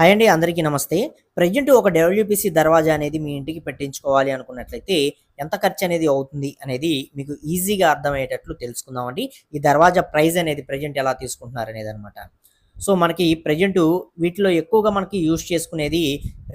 Hi అండి అందరికీ నమస్తే. ప్రజెంట్ ఒక డబ్ల్యూపీసీ దర్వాజా అనేది మీ ఇంటికి పెట్టించుకోవాలి అనుకున్నట్లయితే ఎంత ఖర్చు అనేది అవుతుంది అనేది మీకు ఈజీగా అర్థమయ్యేటట్లు తెలుసుకుందామండి ఈ దర్వాజా ప్రైజ్ అనేది ప్రజెంట్ ఎలా తీసుకుంటున్నారు అనేది అనమాట సో మనకి ప్రజెంట్ వీటిలో ఎక్కువగా మనకి యూజ్ చేసుకునేది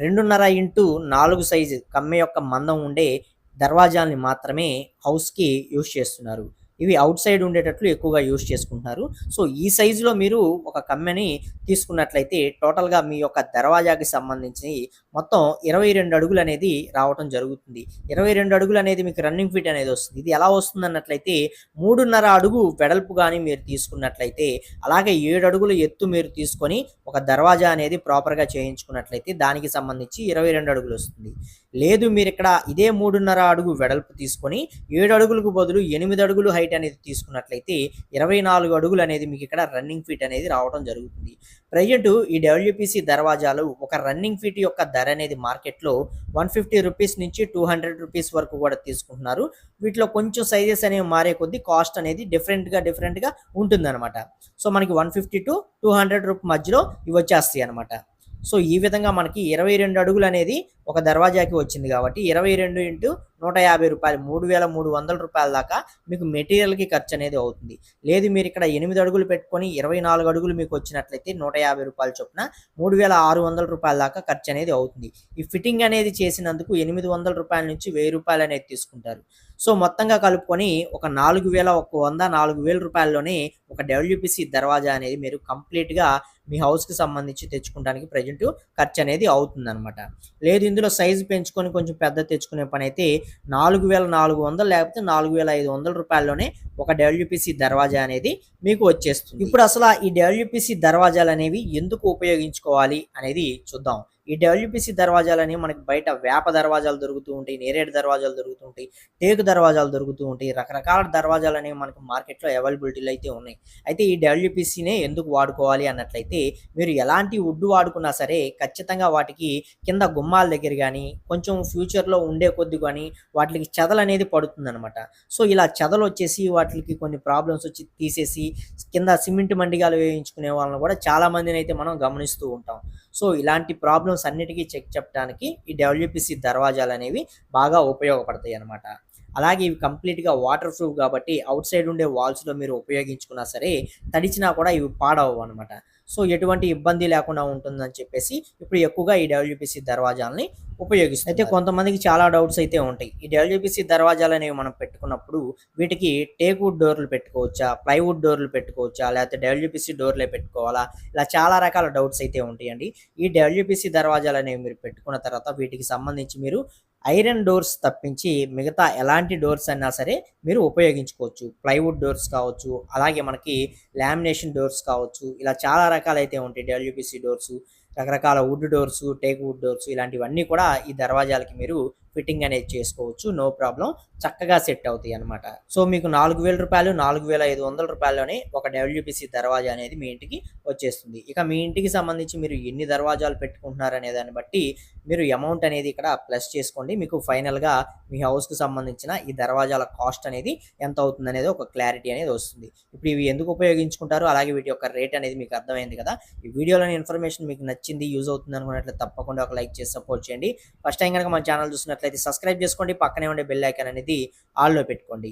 రెండున్నర ఇంటూ నాలుగు సైజు కమ్మె యొక్క మందం ఉండే దర్వాజాల్ని మాత్రమే హౌస్కి యూజ్ చేస్తున్నారు. ఇవి అవుట్ సైడ్ ఉండేటట్లు ఎక్కువగా యూజ్ చేసుకుంటున్నారు. సో ఈ సైజులో మీరు ఒక కమ్మెని తీసుకున్నట్లయితే టోటల్గా మీ యొక్క దర్వాజాకి సంబంధించి మొత్తం ఇరవై రెండు అడుగులు అనేది రావటం జరుగుతుంది. ఇరవై రెండు అడుగులు అనేది మీకు రన్నింగ్ ఫీట్ అనేది వస్తుంది. ఇది ఎలా వస్తుంది అన్నట్లయితే మూడున్నర అడుగు వెడల్పు కానీ మీరు తీసుకున్నట్లయితే అలాగే ఏడు అడుగుల ఎత్తు మీరు తీసుకొని ఒక దర్వాజా అనేది ప్రాపర్గా చేయించుకున్నట్లయితే దానికి సంబంధించి ఇరవై రెండు అడుగులు వస్తుంది. లేదు మీరు ఇక్కడ ఇదే మూడున్నర అడుగు వెడల్పు తీసుకొని ఏడు అడుగులకు బదులు ఎనిమిది అడుగులు హైట్ అనేది తీసుకున్నట్లయితే ఇరవై నాలుగు అడుగులు అనేది మీకు ఇక్కడ రన్నింగ్ ఫీట్ అనేది రావడం జరుగుతుంది. ప్రజెంట్ ఈ డబ్ల్యూపీసీ దర్వాజాలు ఒక రన్నింగ్ ఫీట్ యొక్క ధర అనేది మార్కెట్లో వన్ ఫిఫ్టీ రూపీస్ నుంచి టూ హండ్రెడ్ రూపీస్ వరకు కూడా తీసుకుంటున్నారు. వీటిలో కొంచెం సైజెస్ అనేవి మారే కొద్దీ కాస్ట్ అనేది డిఫరెంట్గా డిఫరెంట్గా ఉంటుందన్నమాట. సో మనకి one fifty to two hundred rupee మధ్యలో ఇవి వచ్చేస్తాయి అనమాట సో ఈ విధంగా మనకి ఇరవై రెండు అడుగులు అనేది ఒక దర్వాజాకి వచ్చింది కాబట్టి ఇరవై రెండు ఇంటూ నూట యాభై రూపాయలు మూడు వేల మూడు వందల రూపాయల దాకా మీకు మెటీరియల్కి ఖర్చు అనేది అవుతుంది. లేదు మీరు ఇక్కడ ఎనిమిది అడుగులు పెట్టుకొని ఇరవై నాలుగు అడుగులు మీకు వచ్చినట్లయితే నూట యాభై రూపాయల చొప్పున మూడు వేల ఆరు వందల రూపాయల దాకా ఖర్చు అనేది అవుతుంది. ఈ ఫిట్టింగ్ అనేది చేసినందుకు ఎనిమిది వందల రూపాయల నుంచి వెయ్యి రూపాయలు అనేది తీసుకుంటారు. సో మొత్తంగా కలుపుకొని ఒక నాలుగు వేల ఒక వంద నాలుగు వేల రూపాయల్లోనే ఒక డబ్ల్యూపీసీ దర్వాజా అనేది మీరు కంప్లీట్గా మీ హౌస్కి సంబంధించి తెచ్చుకోవడానికి ప్రజెంట్ ఖర్చు అనేది అవుతుందన్నమాట. లేదు ఇందులో సైజు పెంచుకొని కొంచెం పెద్ద తెచ్చుకునే పని అయితే నాలుగు వేల నాలుగు వందలు లేకపోతే నాలుగు వేల ఐదు వందల రూపాయల్లోనే ఒక డబ్ల్యూపీసీ దర్వాజా అనేది మీకు వచ్చేస్తుంది. ఇప్పుడు అసలు ఈ డబ్ల్యూపీసీ దర్వాజాలు అనేవి ఎందుకు ఉపయోగించుకోవాలి అనేది చూద్దాం. ఈ డబ్ల్యూపీసీ దర్వాజాలని మనకి బయట వేప దర్వాజాలు దొరుకుతూ ఉంటాయి నేరేడు దర్వాజాలు దొరుకుతూ ఉంటాయి టేకు దర్వాజాలు దొరుకుతూ ఉంటాయి రకరకాల దర్వాజాలు అనేవి మనకి మార్కెట్లో అవైలబిలిటీలు అయితే ఉన్నాయి. అయితే ఈ డబ్ల్యూపీసీనే ఎందుకు వాడుకోవాలి అన్నట్లయితే మీరు ఎలాంటి వుడ్ వాడుకున్నా సరే ఖచ్చితంగా వాటికి కింద గుమ్మాల దగ్గర కానీ కొంచెం ఫ్యూచర్లో ఉండే కొద్ది కానీ వాటికి చెదలు అనేది పడుతుందన్నమాట. సో ఇలా చెదలు వచ్చేసి వాటికి కొన్ని ప్రాబ్లమ్స్ వచ్చి తీసేసి కింద సిమెంట్ మండిగాలు వేయించుకునే వాళ్ళని కూడా చాలామందిని అయితే మనం గమనిస్తూ ఉంటాం. సో ఇలాంటి ప్రాబ్లమ్స్ అన్నిటికీ చెక్ చెప్పడానికి ఈ డబ్ల్యూపీసీ దర్వాజాలు అనేవి బాగా ఉపయోగపడతాయి అన్నమాట అలాగే ఇవి కంప్లీట్గా వాటర్ ప్రూఫ్ కాబట్టి అవుట్ సైడ్ ఉండే వాల్స్లో మీరు ఉపయోగించుకున్నా సరే తడిచినా కూడా ఇవి పాడవు అనమాట సో ఎటువంటి ఇబ్బంది లేకుండా ఉంటుందని చెప్పేసి ఇప్పుడు ఎక్కువగా ఈ డబ్ల్యూపీసీ దర్వాజాలని ఉపయోగిస్తుంది అయితే కొంతమందికి చాలా డౌట్స్ అయితే ఉంటాయి. ఈ డబ్ల్యూపీసీ దర్వాజాలు అనేవి మనం పెట్టుకున్నప్పుడు వీటికి టేక్వుడ్ డోర్లు పెట్టుకోవచ్చా ప్లైవుడ్ డోర్లు పెట్టుకోవచ్చా లేకపోతే డబ్ల్యూపీసీ డోర్లే పెట్టుకోవాలా? ఇలా చాలా రకాల డౌట్స్ అయితే ఉంటాయండి. ఈ డబ్ల్యూపీసీ దర్వాజాలు అనేవి మీరు పెట్టుకున్న తర్వాత వీటికి సంబంధించి మీరు ఐరన్ డోర్స్ తప్పించి మిగతా ఎలాంటి డోర్స్ అయినా సరే మీరు ఉపయోగించుకోవచ్చు. ప్లైవుడ్ డోర్స్ కావచ్చు అలాగే మనకి లామినేషన్ డోర్స్ కావచ్చు ఇలా చాలా రకాలైతే ఉంటాయి. డబ్ల్యూపీసీ డోర్స్ రకరకాల wood doors teak wood doors ఇలాంటివన్నీ కూడా ఈ దర్వాజాలకి మీరు ఫిట్టింగ్ అనేది చేసుకోవచ్చు నో ప్రాబ్లం. చక్కగా సెట్ అవుతాయి అనమాట సో మీకు నాలుగు వేల రూపాయలు నాలుగు వేల ఐదు వందల రూపాయల్లోనే ఒక డబ్ల్యూపీసీ దర్వాజా అనేది మీ ఇంటికి వచ్చేస్తుంది. ఇక మీ ఇంటికి సంబంధించి మీరు ఎన్ని దర్వాజాలు పెట్టుకుంటున్నారు అనే దాన్ని బట్టి మీరు అమౌంట్ అనేది ఇక్కడ ప్లస్ చేసుకోండి. మీకు ఫైనల్గా మీ హౌస్కి సంబంధించిన ఈ దర్వాజాల కాస్ట్ అనేది ఎంత అవుతుంది అనేది ఒక క్లారిటీ అనేది వస్తుంది. ఇప్పుడు ఇవి ఎందుకు ఉపయోగించుకుంటారు? అలాగే వీటి యొక్క రేట్ అనేది మీకు అర్థమైంది కదా. ఈ వీడియోలోని ఇన్ఫర్మేషన్ మీకు నచ్చింది యూజ్ అవుతుంది అనుకున్నట్లయితే తప్పకుండా ఒక లైక్ చేసి సపోర్ట్ చేయండి. ఫస్ట్ టైం కనుక మా ఛానల్ చూసినట్లయితే సబ్స్క్రైబ్ చేసుకోండి పక్కనే ఉండే బెల్ ఐకాన్ అనేది ఆల్లో పెట్టుకోండి.